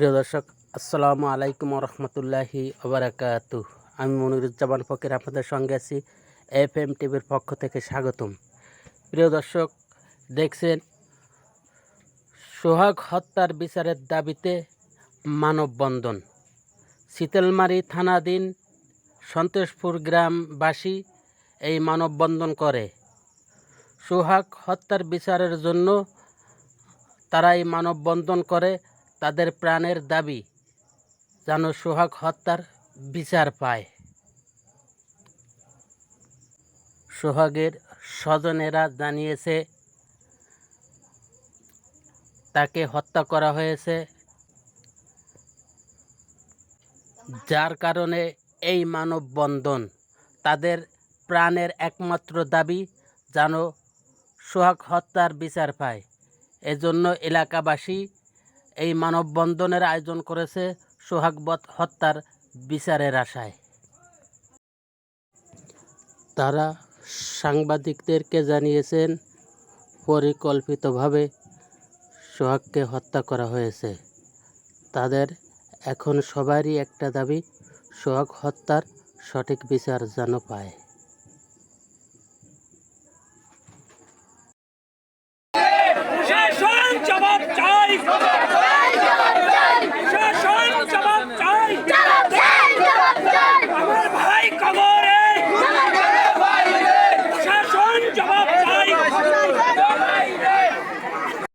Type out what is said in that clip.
প্রিয় দর্শক, আসসালামু আলাইকুম রহমতুল্লাহি ওবরাকাতু আমি মনিরুজ্জামান ফকির, আপনাদের সঙ্গে আছি এফ এম টিভির পক্ষ থেকে স্বাগতম। প্রিয় দর্শক, দেখছেন, সোহাগ হত্যার বিচারের দাবিতে মানববন্ধন। শীতলমারি থানাধীন সন্তোষপুর গ্রামবাসী এই মানববন্ধন করে। সোহাগ হত্যার বিচারের জন্য তারা এই মানববন্ধন করে তাদের প্রাণের দাবি যেন সোহাগ হত্যার বিচার পায়। সোহাগের স্বজনেরা জানিয়েছে, তাকে হত্যা করা হয়েছে। যার কারণে এই মানববন্ধন তাদের প্রাণের একমাত্র দাবি যেন সোহাগ হত্যার বিচার পায়। এজন্য এলাকাবাসী এই মানববন্ধনের আয়োজন করেছে সোহাগবত হত্যার বিচারের আশায়। তারা সাংবাদিকদেরকে জানিয়েছেন, পরিকল্পিতভাবে সোহাগকে হত্যা করা হয়েছে। তাদের এখন সবারই একটা দাবি, সোহাগ হত্যার সঠিক বিচার যেন পায়।